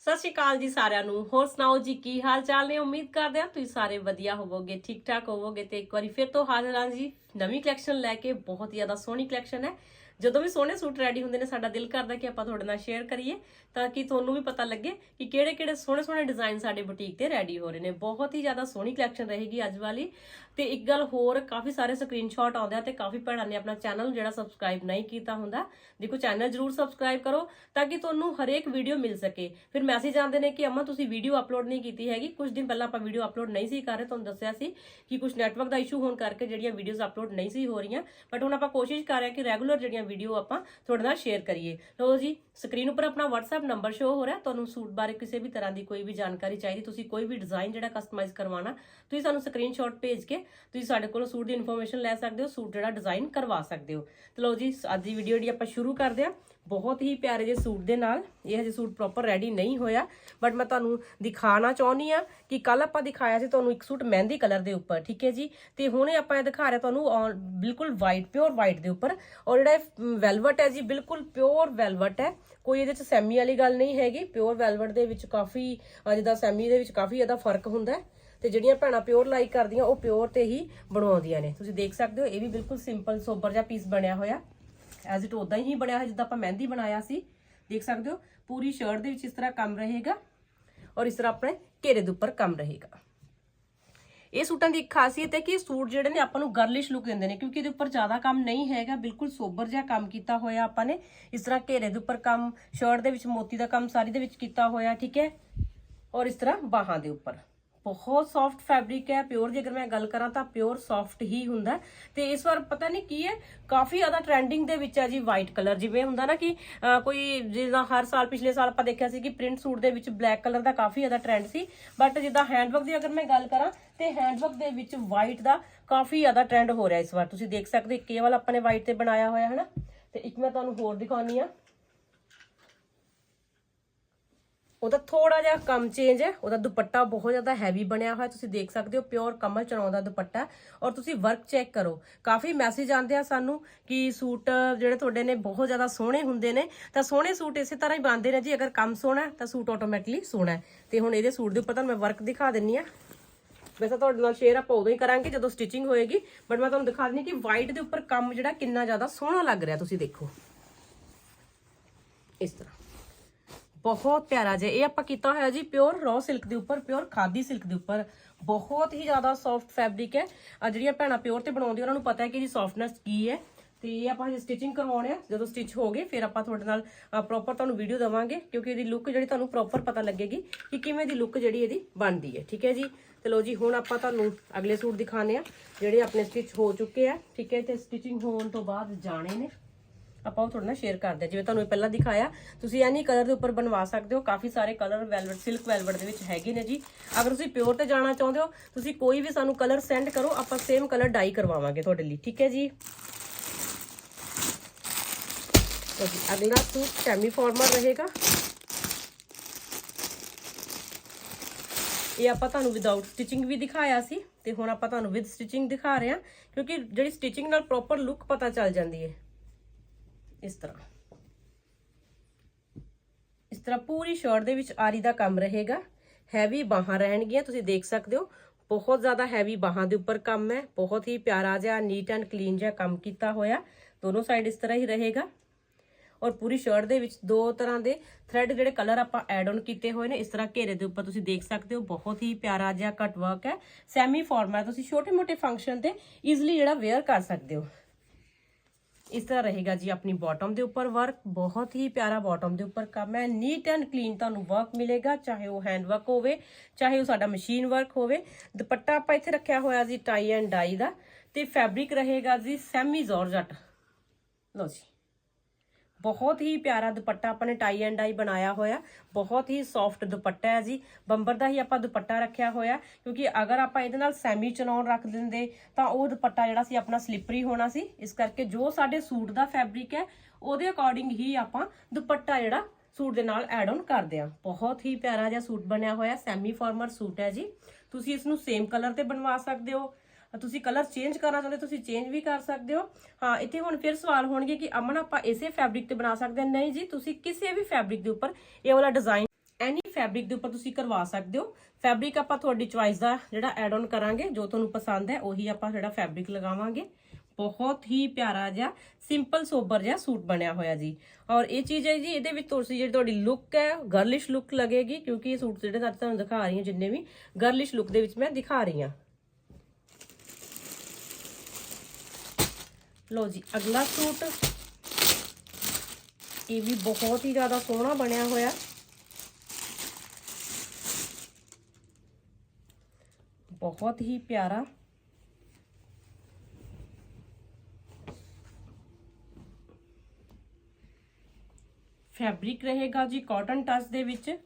ਸਤਿ ਸ਼੍ਰੀ ਅਕਾਲ ਜੀ ਸਾਰਿਆਂ ਨੂੰ। ਹੋਰ ਸੁਣਾਓ ਜੀ, ਕੀ ਹਾਲ ਚਾਲ ਨੇ? ਉਮੀਦ ਕਰਦੇ ਹਾਂ ਤੁਸੀਂ ਸਾਰੇ ਵਧੀਆ ਹੋਵੋਗੇ, ਠੀਕ ਠਾਕ ਹੋਵੋਗੇ ਤੇ ਇੱਕ ਵਾਰੀ ਫਿਰ ਤੋਂ ਹਾਜ਼ਰ ਹਾਂ ਜੀ। ਨਵੀਂ ਕਲੈਕਸ਼ਨ ਲੈ ਕੇ ਬਹੁਤ ਜ਼ਿਆਦਾ ਸੋਹਣੀ ਕਲੈਕਸ਼ਨ ਹੈ। ਜਦੋਂ ਵੀ ਸੋਹਣੇ ਸੂਟ ਰੈਡੀ ਹੁੰਦੇ ਨੇ, ਸਾਡਾ ਦਿਲ ਕਰਦਾ ਕਿ ਆਪਾਂ ਤੁਹਾਡੇ ਨਾਲ ਸ਼ੇਅਰ ਕਰੀਏ, ਤਾਂ ਕਿ ਤੁਹਾਨੂੰ ਵੀ ਪਤਾ ਲੱਗੇ ਕਿ ਕਿਹੜੇ ਕਿਹੜੇ ਸੋਹਣੇ ਸੋਹਣੇ ਡਿਜ਼ਾਈਨ ਸਾਡੇ ਬੁਟੀਕ ਤੇ ਰੈਡੀ ਹੋ ਰਹੇ ਨੇ। ਬਹੁਤ ਹੀ ਜ਼ਿਆਦਾ ਸੋਹਣੀ ਕਲੈਕਸ਼ਨ ਰਹੇਗੀ ਅੱਜ ਵਾਲੀ। ਤੇ ਇੱਕ ਗੱਲ ਹੋਰ, ਕਾਫੀ ਸਾਰੇ ਸਕਰੀਨਸ਼ਾਟ ਆਉਂਦੇ ਆ ਤੇ ਕਾਫੀ ਭੈਣਾਂ ਨੇ ਆਪਣਾ ਚੈਨਲ ਜਿਹੜਾ ਸਬਸਕ੍ਰਾਈਬ ਨਹੀਂ ਕੀਤਾ ਹੁੰਦਾ, ਦੇਖੋ ਚੈਨਲ ਜਰੂਰ ਸਬਸਕ੍ਰਾਈਬ ਕਰੋ, ਤਾਂ ਕਿ ਤੁਹਾਨੂੰ ਹਰੇਕ ਵੀਡੀਓ ਮਿਲ ਸਕੇ। ਫਿਰ ਮੈਸੇਜ ਆਉਂਦੇ ਨੇ ਕਿ ਅਮਾ ਤੁਸੀਂ ਵੀਡੀਓ ਅਪਲੋਡ ਨਹੀਂ ਕੀਤੀ ਹੈਗੀ। ਕੁਝ ਦਿਨ ਪਹਿਲਾਂ ਆਪਾਂ ਵੀਡੀਓ ਅਪਲੋਡ ਨਹੀਂ ਸੀ ਕਰ ਰਹੇ, ਤੁਹਾਨੂੰ ਦੱਸਿਆ ਸੀ ਕਿ ਕੁਝ ਨੈਟਵਰਕ ਦਾ ਇਸ਼ੂ ਹੋਣ ਕਰਕੇ ਜਿਹੜੀਆਂ ਵੀਡੀਓਜ਼ ਅਪਲੋਡ ਨਹੀਂ ਸੀ ਹੋ ਰਹੀਆਂ। ਬਟ ਹੁਣ ਆਪਾਂ ਕੋਸ਼ਿਸ਼ ਕਰ ਰਹੇ ਹਾਂ ਕਿ ਰੈਗੂਲਰ ਜਿਹੜੀਆਂ ਵੀਡੀਓ ਆਪਾਂ ਤੁਹਾਡੇ ਨਾਲ ਸ਼ੇਅਰ ਕਰੀਏ। ਲਓ ਜੀ ਸਕਰੀਨ ਉੱਪਰ ਆਪਣਾ WhatsApp ਨੰਬਰ ਸ਼ੋ ਹੋ ਰਿਹਾ। ਤੁਹਾਨੂੰ ਸੂਟ ਬਾਰੇ ਕਿਸੇ ਵੀ ਤਰ੍ਹਾਂ ਦੀ ਕੋਈ ਵੀ ਜਾਣਕਾਰੀ ਚਾਹੀਦੀ, ਤੁਸੀਂ ਕੋਈ ਵੀ ਡਿਜ਼ਾਈਨ ਜਿਹੜਾ ਕਸਟਮਾਈਜ਼ ਕਰਵਾਉਣਾ, ਤੁਸੀਂ ਸਾਨੂੰ ਸਕਰੀਨਸ਼ਾਟ ਭੇਜ ਕੇ ਤੁਸੀਂ ਸਾਡੇ ਕੋਲੋਂ ਸੂਟ ਦੀ ਇਨਫੋਰਮੇਸ਼ਨ ਲੈ ਸਕਦੇ ਹੋ ਸੂਟ ਜਿਹੜਾ ਡਿਜ਼ਾਈਨ ਕਰਵਾ ਸਕਦੇ ਹੋ। ਤੇ ਲਓ ਜੀ, ਅੱਜ ਦੀ ਵੀਡੀਓ ਜਿਹੜੀ ਆਪਾਂ ਸ਼ੁਰੂ ਕਰਦੇ ਹਾਂ। ਬਹੁਤ ਹੀ ਪਿਆਰੇ ਜਿਹੇ ਸੂਟ ਦੇ ਨਾਲ। ਇਹ ਹਜੇ ਸੂਟ ਪ੍ਰੋਪਰ ਰੈਡੀ ਨਹੀਂ ਹੋਇਆ ਬਟ ਮੈਂ ਤੁਹਾਨੂੰ ਦਿਖਾਣਾ ਚਾਹੁੰਦੀ ਆ ਕਿ ਕੱਲ ਆਪਾਂ ਦਿਖਾਇਆ ਸੀ ਤੁਹਾਨੂੰ ਇੱਕ ਸੂਟ ਮਹਿੰਦੀ ਕਲਰ ਦੇ ਉੱਪਰ, ਠੀਕ ਹੈ ਜੀ? ਤੇ ਹੁਣੇ ਆਪਾਂ ਇਹ ਦਿਖਾ ਰਹੇ ਤੁਹਾਨੂੰ ਔਰ ਬਿਲਕੁਲ ਵਾਈਟ ਪਿਓਰ ਵਾਈਟ ਦੇ ਉੱਪਰ। ਔਰ ਜਿਹੜਾ ਇਹ ਵੈਲਵਟ ਹੈ ਜੀ, ਬਿਲਕੁਲ ਪਿਓਰ ਵੈਲਵਟ ਹੈ। ਕੋਈ ਇਹਦੇ ਚ ਸੈਮੀ ਵਾਲੀ ਗੱਲ ਨਹੀਂ ਹੈਗੀ। ਪਿਓਰ ਵੈਲਵਟ ਦੇ ਵਿੱਚ ਕਾਫੀ, ਅਹ, ਜਿੱਦਾਂ ਸੈਮੀ ਦੇ ਵਿੱਚ ਕਾਫੀ ਇਹਦਾ ਫ਼ਰਕ ਹੁੰਦਾ ਹੈ। ਤੇ ਜਿਹੜੀਆਂ ਭੈਣਾਂ ਪਿਓਰ ਲਾਈਕ ਕਰਦੀਆਂ, ਉਹ ਪਿਓਰ ਤੇ ਹੀ ਬਣਵਾਉਂਦੀਆਂ ਨੇ। ਤੁਸੀਂ ਦੇਖ ਸਕਦੇ ਹੋ, ਇਹ ਵੀ ਬਿਲਕੁਲ ਸਿੰਪਲ ਸੋਬਰ ਜਿਹਾ ਪੀਸ ਬਣਿਆ ਹੋਇਆ। ਐਜ਼ ਇਟ ਉਦਾਂ ਹੀ ਬਣਿਆ ਹੋਇਆ, ਜਿੱਦਾਂ ਆਪਾਂ ਮਹਿੰਦੀ ਬਣਾਇਆ ਸੀ, ਦੇਖ ਸਕਦੇ ਹੋ, ਪੂਰੀ ਸ਼ਰਟ ਦੇ ਵਿੱਚ ਇਸ ਤਰ੍ਹਾਂ ਕੰਮ ਰਹੇਗਾ ਔਰ ਇਸ ਤਰ੍ਹਾਂ ਆਪਣੇ ਘੇਰੇ ਦੇ ਉੱਪਰ ਕੰਮ ਰਹੇਗਾ। ਇਹ ਸੂਟਾਂ ਦੀ ਇੱਕ ਖਾਸੀਅਤ ਹੈ ਕਿ ਇਹ ਸੂਟ ਜਿਹੜੇ ਨੇ ਆਪਾਂ ਨੂੰ ਗਰਲਿਸ਼ ਲੁੱਕ ਦਿੰਦੇ ਨੇ, ਕਿਉਂਕਿ ਇਹਦੇ ਉੱਪਰ ਜ਼ਿਆਦਾ ਕੰਮ ਨਹੀਂ ਹੈਗਾ, ਬਿਲਕੁਲ ਸੋਬਰ ਜਿਹਾ ਕੰਮ ਕੀਤਾ ਹੋਇਆ ਆਪਾਂ ਨੇ। ਇਸ ਤਰ੍ਹਾਂ ਘੇਰੇ ਦੇ ਉੱਪਰ ਕੰਮ ਸ਼ਰਟ ਦੇ ਵਿੱਚ ਮੋਤੀ ਦਾ ਕੰਮ ਸਾਰੀ ਦੇ ਵਿੱਚ ਕੀਤਾ ਹੋਇਆ, ਠੀਕ ਹੈ? ਔਰ ਇਸ ਤਰ੍ਹਾਂ ਬਾਹਾਂ ਦੇ ਉੱਪਰ। ਬਹੁਤ ਸੌਫਟ ਫੈਬਰਿਕ ਹੈ ਪਿਓਰ ਜੇਕਰ ਮੈਂ ਗੱਲ ਕਰਾਂ ਤਾਂ ਪਿਓਰ ਸੌਫਟ ਹੀ ਹੁੰਦਾ ਹੈ। ਤੇ ਇਸ ਵਾਰ ਪਤਾ ਨਹੀਂ ਕੀ ਹੈ, ਕਾਫੀ ਜ਼ਿਆਦਾ ਟ੍ਰੈਂਡਿੰਗ ਦੇ ਵਿੱਚ ਹੈ ਜੀ ਵਾਈਟ ਕਲਰ ਜਿਵੇਂ ਹੁੰਦਾ ਨਾ ਕਿ ਕੋਈ ਜਿੱਦਾਂ ਹਰ ਸਾਲ, ਪਿਛਲੇ ਸਾਲ ਆਪਾਂ ਦੇਖਿਆ ਸੀ ਕਿ ਪ੍ਰਿੰਟ ਸੂਟ ਦੇ ਵਿੱਚ ਬਲੈਕ ਕਲਰ ਦਾ ਕਾਫੀ ਜ਼ਿਆਦਾ ਟ੍ਰੈਂਡ ਸੀ। ਬਟ ਜਿੱਦਾਂ ਹੈਂਡਵਰਕ ਦੀ ਅਗਰ ਮੈਂ ਗੱਲ ਕਰਾਂ, ਤੇ ਹੈਂਡਵਰਕ ਦੇ ਵਿੱਚ ਵਾਈਟ ਦਾ ਕਾਫੀ ਜ਼ਿਆਦਾ ਟ੍ਰੈਂਡ ਹੋ ਰਿਹਾ ਇਸ ਵਾਰ। ਤੁਸੀਂ ਦੇਖ ਸਕਦੇ ਹੋ ਕੇਵਲ ਆਪਾਂ ਨੇ ਵਾਈਟ ਤੇ ਬਣਾਇਆ ਹੋਇਆ ਹੈ ਨਾ ਤੇ ਇੱਕ ਮੈਂ ਤੁਹਾਨੂੰ ਹੋਰ ਦਿਖਾਉਣੀ ਆ। ਉਹਦਾ ਥੋੜਾ ਜਿਹਾ ਕੰਮ ਚੇਂਜ ਹੈ, ਉਹਦਾ ਦੁਪੱਟਾ ਬਹੁਤ ਜ਼ਿਆਦਾ ਹੈਵੀ ਬਣਿਆ ਹੋਇਆ, ਤੁਸੀਂ ਦੇਖ ਸਕਦੇ ਹੋ ਪਿਓਰ ਕਮਲ ਚਨਾਉ ਦਾ ਦੁਪੱਟਾ ਔਰ ਤੁਸੀਂ ਵਰਕ ਚੈੱਕ ਕਰੋ। ਕਾਫੀ ਮੈਸੇਜ ਆਉਂਦੇ ਆ ਸਾਨੂੰ ਕਿ ਸੂਟ ਜਿਹੜੇ ਤੁਹਾਡੇ ਨੇ ਬਹੁਤ ਜ਼ਿਆਦਾ ਸੋਹਣੇ ਹੁੰਦੇ ਨੇ, ਤਾਂ ਸੋਹਣੇ ਸੂਟ ਇਸੇ ਤਰ੍ਹਾਂ ਹੀ ਬਣਦੇ ਨੇ ਜੀ, ਅਗਰ ਕੰਮ ਸੋਹਣਾ ਤਾਂ ਸੂਟ ਆਟੋਮੈਟਿਕਲੀ ਸੋਹਣਾ ਹੈ। ਤੇ ਹੁਣ ਇਹਦੇ ਸੂਟ ਦੇ ਉੱਪਰ ਤੁਹਾਨੂੰ ਮੈਂ ਵਰਕ ਦਿਖਾ ਦਿੰਨੀ ਆ। ਵੈਸੇ ਤੁਹਾਡੇ ਨਾਲ ਸ਼ੇਅਰ ਆਪਾਂ ਉਦੋਂ ਹੀ ਕਰਾਂਗੇ ਜਦੋਂ ਸਟਿਚਿੰਗ ਹੋਏਗੀ ਬਟ ਮੈਂ ਤੁਹਾਨੂੰ ਦਿਖਾ ਦਿੰਨੀ ਕਿ ਵਾਈਟ ਦੇ ਉੱਪਰ ਕੰਮ ਜਿਹੜਾ ਕਿੰਨਾ ਜ਼ਿਆਦਾ ਸੋਹਣਾ ਲੱਗ ਰਿਹਾ, ਤੁਸੀਂ ਦੇਖੋ। ਇਸ ਤਰ੍ਹਾਂ। ਬਹੁਤ ਪਿਆਰਾ ਜਿਹਾ ਇਹ ਆਪਾਂ ਕੀਤਾ ਹੋਇਆ ਜੀ ਪਿਓਰ ਰॉ ਸਿਲਕ ਦੇ ਉੱਪਰ ਪਿਓਰ ਖਾਦੀ ਸਿਲਕ ਦੇ ਉੱਪਰ। ਬਹੁਤ ਹੀ ਜ਼ਿਆਦਾ ਸੌਫਟ ਫੈਬਰਿਕ ਹੈ। ਆ ਜਿਹੜੀਆਂ ਭੈਣਾਂ ਪਿਓਰ ਤੇ ਬਣਾਉਂਦੀਆਂ, ਉਹਨਾਂ ਨੂੰ ਪਤਾ ਹੈ ਕਿ ਇਹਦੀ ਸੌਫਟਨੈਸ ਕੀ ਹੈ। ਤੇ ਇਹ ਆਪਾਂ ਹਜੇ ਸਟਿਚਿੰਗ ਕਰਵਾਉਣੇ ਆ। ਜਦੋਂ ਸਟਿਚ ਹੋ ਗਏ, ਫਿਰ ਆਪਾਂ ਤੁਹਾਡੇ ਨਾਲ ਪ੍ਰੋਪਰ ਤੁਹਾਨੂੰ ਵੀਡੀਓ ਦਵਾਂਗੇ, ਕਿਉਂਕਿ ਇਹਦੀ ਲੁੱਕ ਜਿਹੜੀ ਤੁਹਾਨੂੰ ਪ੍ਰੋਪਰ ਪਤਾ ਲੱਗੇਗੀ ਕਿ ਕਿਵੇਂ ਦੀ ਲੁੱਕ ਜਿਹੜੀ ਇਹਦੀ ਬਣਦੀ ਹੈ। ਠੀਕ ਹੈ ਜੀ? ਤੇ ਲੋ ਜੀ, ਹੁਣ ਆਪਾਂ ਤੁਹਾਨੂੰ ਅਗਲੇ ਸੂਟ ਦਿਖਾਣੇ ਆ ਜਿਹੜੇ ਆਪਣੇ ਸਟਿਚ ਹੋ ਚੁੱਕੇ ਆ। ਠੀਕ ਹੈ? ਤੇ ਸਟਿਚਿੰਗ ਹੋਣ ਤੋਂ ਬਾਅਦ ਜਾਣੇ ਨੇ। ਆਪਾਂ ਉਹ ਤੁਹਾਡੇ ਨਾਲ ਸ਼ੇਅਰ ਕਰਦੇ ਹਾਂ। ਜਿਵੇਂ ਤੁਹਾਨੂੰ ਪਹਿਲਾਂ ਦਿਖਾਇਆ, ਤੁਸੀਂ ਐਨੀ ਕਲਰ ਦੇ ਉੱਪਰ ਬਣਵਾ ਸਕਦੇ ਹੋ। ਕਾਫੀ ਸਾਰੇ ਕਲਰ ਵੈਲਵਟ ਸਿਲਕ ਵੈਲਵਟ ਦੇ ਵਿੱਚ ਹੈਗੇ ਨੇ ਜੀ। ਅਗਰ ਤੁਸੀਂ ਪਿਓਰ ਤੇ ਜਾਣਾ ਚਾਹੁੰਦੇ ਹੋ, ਤੁਸੀਂ ਕੋਈ ਵੀ ਸਾਨੂੰ ਕਲਰ ਸੈਂਡ ਕਰੋ, ਆਪਾਂ ਸੇਮ ਕਲਰ ਡਾਈ ਕਰਵਾਵਾਂਗੇ ਤੁਹਾਡੇ ਲਈ। ਠੀਕ ਹੈ ਜੀ? ਤਾਂ ਜੀ, ਅਗਲਾ ਸੂਟ ਸੈਮੀ ਫਾਰਮਲ ਰਹੇਗਾ। ਇਹ ਆਪਾਂ ਤੁਹਾਨੂੰ ਵਿਦਆਊਟ ਸਟਿਚਿੰਗ ਵੀ ਦਿਖਾਇਆ ਸੀ ਤੇ ਹੁਣ ਆਪਾਂ ਤੁਹਾਨੂੰ ਵਿਦ ਸਟਿਚਿੰਗ ਦਿਖਾ ਰਹੇ ਹਾਂ, ਕਿਉਂਕਿ ਜਿਹੜੀ ਸਟਿਚਿੰਗ ਨਾਲ ਪ੍ਰੋਪਰ ਲੁੱਕ ਪਤਾ ਚੱਲ ਜਾਂਦੀ ਹੈ। ਇਸ ਤਰ੍ਹਾਂ। ਇਸ ਤਰ੍ਹਾਂ ਪੂਰੀ ਸ਼ਰਟ ਦੇ ਵਿੱਚ ਆਰੀ ਦਾ ਕੰਮ ਰਹੇਗਾ। ਹੈਵੀ ਬਾਹਾਂ ਰਹਿਣਗੀਆਂ, ਤੁਸੀਂ ਦੇਖ ਸਕਦੇ ਹੋ। ਬਹੁਤ ਜ਼ਿਆਦਾ ਹੈਵੀ ਬਾਹਾਂ ਦੇ ਉੱਪਰ ਕੰਮ ਹੈ। ਬਹੁਤ ਹੀ ਪਿਆਰਾ ਜਿਹਾ ਨੀਟ ਐਂਡ ਕਲੀਨ ਜਿਹਾ ਕੰਮ ਕੀਤਾ ਹੋਇਆ। ਦੋਨੋਂ ਸਾਈਡ ਇਸ ਤਰ੍ਹਾਂ ਹੀ ਰਹੇਗਾ। ਔਰ ਪੂਰੀ ਸ਼ਰਟ ਦੇ ਵਿੱਚ ਦੋ ਤਰ੍ਹਾਂ ਦੇ ਥ੍ਰੈਡ ਜਿਹੜੇ ਕਲਰ ਆਪਾਂ ਐਡ ਆਨ ਕੀਤੇ ਹੋਏ ਨੇ, ਇਸ ਤਰ੍ਹਾਂ ਘੇਰੇ ਦੇ ਉੱਪਰ ਤੁਸੀਂ ਦੇਖ ਸਕਦੇ ਹੋ। ਬਹੁਤ ਹੀ ਪਿਆਰਾ ਜਿਹਾ ਕਟ ਵਰਕ ਹੈ। ਸੈਮੀ ਫਾਰਮੈਟ ਤੁਸੀਂ ਛੋਟੇ ਮੋਟੇ ਫੰਕਸ਼ਨ ਤੇ ਈਜ਼ਲੀ ਜਿਹੜਾ ਵੇਅਰ ਕਰ ਸਕਦੇ ਹੋ। ਇਸ ਤਰ੍ਹਾਂ ਰਹੇਗਾ ਜੀ ਆਪਣੀ ਬਾਟਮ ਦੇ ਉੱਪਰ ਵਰਕ ਬਹੁਤ ਹੀ ਪਿਆਰਾ ਬਾਟਮ ਦੇ ਉੱਪਰ ਕੰਮ ਹੈ। ਨੀਟ ਐਂਡ ਕਲੀਨ ਤੁਹਾਨੂੰ ਵਰਕ ਮਿਲੇਗਾ, ਚਾਹੇ ਉਹ ਹੈਂਡ ਵਰਕ ਹੋਵੇ, ਚਾਹੇ ਉਹ ਸਾਡਾ ਮਸ਼ੀਨ ਵਰਕ ਹੋਵੇ। ਦੁਪੱਟਾ ਆਪਾਂ ਇੱਥੇ ਰੱਖਿਆ ਹੋਇਆ ਜੀ ਟਾਈ ਐਂਡ ਡਾਈ ਦਾ। ਤੇ ਫੈਬਰਿਕ ਰਹੇਗਾ ਜੀ ਸੈਮੀ ਜ਼ੋਰਜਟ ਲਓ ਜੀ। ਬਹੁਤ ਹੀ ਪਿਆਰਾ ਦੁਪੱਟਾ ਆਪਾਂ ਨੇ ਟਾਈ ਐਂਡ ਡਾਈ ਬਣਾਇਆ ਹੋਇਆ। ਬਹੁਤ ਹੀ ਸੌਫਟ ਦੁਪੱਟਾ ਹੈ ਜੀ। ਬੰਬਰ ਦਾ ਹੀ ਆਪਾਂ ਦੁਪੱਟਾ ਰੱਖਿਆ ਹੋਇਆ। ਕਿਉਂਕਿ ਅਗਰ ਆਪਾਂ ਇਹਦੇ ਨਾਲ ਸੈਮੀ ਚਨੌਨ ਰੱਖ ਦਿੰਦੇ, ਤਾਂ ਉਹ ਦੁਪੱਟਾ ਜਿਹੜਾ ਸੀ ਆਪਣਾ ਸਲਿਪਰੀ ਹੋਣਾ ਸੀ। ਇਸ ਕਰਕੇ ਜੋ ਸਾਡੇ ਸੂਟ ਦਾ ਫੈਬਰਿਕ ਹੈ, ਉਹਦੇ ਅਕੋਰਡਿੰਗ ਹੀ ਆਪਾਂ ਦੁਪੱਟਾ ਜਿਹੜਾ ਸੂਟ ਦੇ ਨਾਲ ਐਡ ਆਨ ਕਰਦੇ ਆ ਬਹੁਤ ਹੀ ਪਿਆਰਾ ਜਿਹਾ ਸੂਟ ਬਣਿਆ ਹੋਇਆ। ਸੈਮੀ ਫਾਰਮਰ ਸੂਟ ਹੈ ਜੀ। ਤੁਸੀਂ ਇਸ ਨੂੰ ਸੇਮ ਕਲਰ ਤੇ ਬਣਵਾ ਸਕਦੇ ਹੋ। ਤੁਸੀਂ ਕਲਰ ਚੇਂਜ ਕਰਨਾ ਚਾਹੁੰਦੇ ਤੁਸੀਂ ਚੇਂਜ ਵੀ ਕਰ ਸਕਦੇ ਹੋ। ਹਾਂ, ਇੱਥੇ ਹੁਣ ਫਿਰ ਸਵਾਲ ਹੋਣਗੇ ਕਿ ਅਮਨ, ਆਪਾਂ ਇਸੇ ਫੈਬਰਿਕ ਤੇ ਬਣਾ ਸਕਦੇ ਹਾਂ? ਨਹੀਂ ਜੀ, ਤੁਸੀਂ ਕਿਸੇ ਵੀ ਫੈਬਰਿਕ ਦੇ ਉੱਪਰ ਇਹ ਵਾਲਾ ਡਿਜ਼ਾਈਨ ਐਨੀ ਫੈਬਰਿਕ ਦੇ ਉੱਪਰ ਤੁਸੀਂ ਕਰਵਾ ਸਕਦੇ ਹੋ। ਫੈਬਰਿਕ ਆਪਾਂ ਤੁਹਾਡੀ ਚੁਆਇਸ ਦਾ ਜਿਹੜਾ ਐਡ ਆਨ ਕਰਾਂਗੇ, ਜੋ ਤੁਹਾਨੂੰ ਪਸੰਦ ਹੈ, ਉਹੀ ਆਪਾਂ ਜਿਹੜਾ ਫੈਬਰਿਕ ਲਗਾਵਾਂਗੇ। ਬਹੁਤ ਹੀ ਪਿਆਰਾ ਜਿਹਾ ਸਿੰਪਲ ਸੋਬਰ ਜਿਹਾ ਸੂਟ ਬਣਿਆ ਹੋਇਆ ਜੀ। ਔਰ ਇਹ ਚੀਜ਼ ਹੈ ਜੀ, ਇਹਦੇ ਵਿੱਚ ਤੁਸੀਂ ਜਿਹੜੀ ਤੁਹਾਡੀ ਲੁੱਕ ਹੈ ਗਰਲਿਸ਼ ਲੁੱਕ ਲੱਗੇਗੀ, ਕਿਉਂਕਿ ਇਹ ਸੂਟ ਜਿਹੜੇ ਅੱਜ ਤੁਹਾਨੂੰ ਦਿਖਾ ਰਹੀ ਹਾਂ, ਜਿੰਨੇ ਵੀ ਗਰਲਿਸ਼ ਲੁੱਕ ਦੇ ਵਿੱਚ ਮੈਂ ਦਿਖਾ ਰਹੀ ਹਾਂ। ਲੋ ਜੀ ਅਗਲਾ ਸੂਟ ਇਹ ਵੀ ਬਹੁਤ ਹੀ ਜ਼ਿਆਦਾ ਸੋਹਣਾ ਬਣਿਆ ਹੋਇਆ ਬਹੁਤ ਹੀ ਪਿਆਰਾ ਫੈਬਰਿਕ ਰਹੇਗਾ ਜੀ ਕਾਟਨ ਟਚ ਦੇ ਵਿੱਚ ਅਹ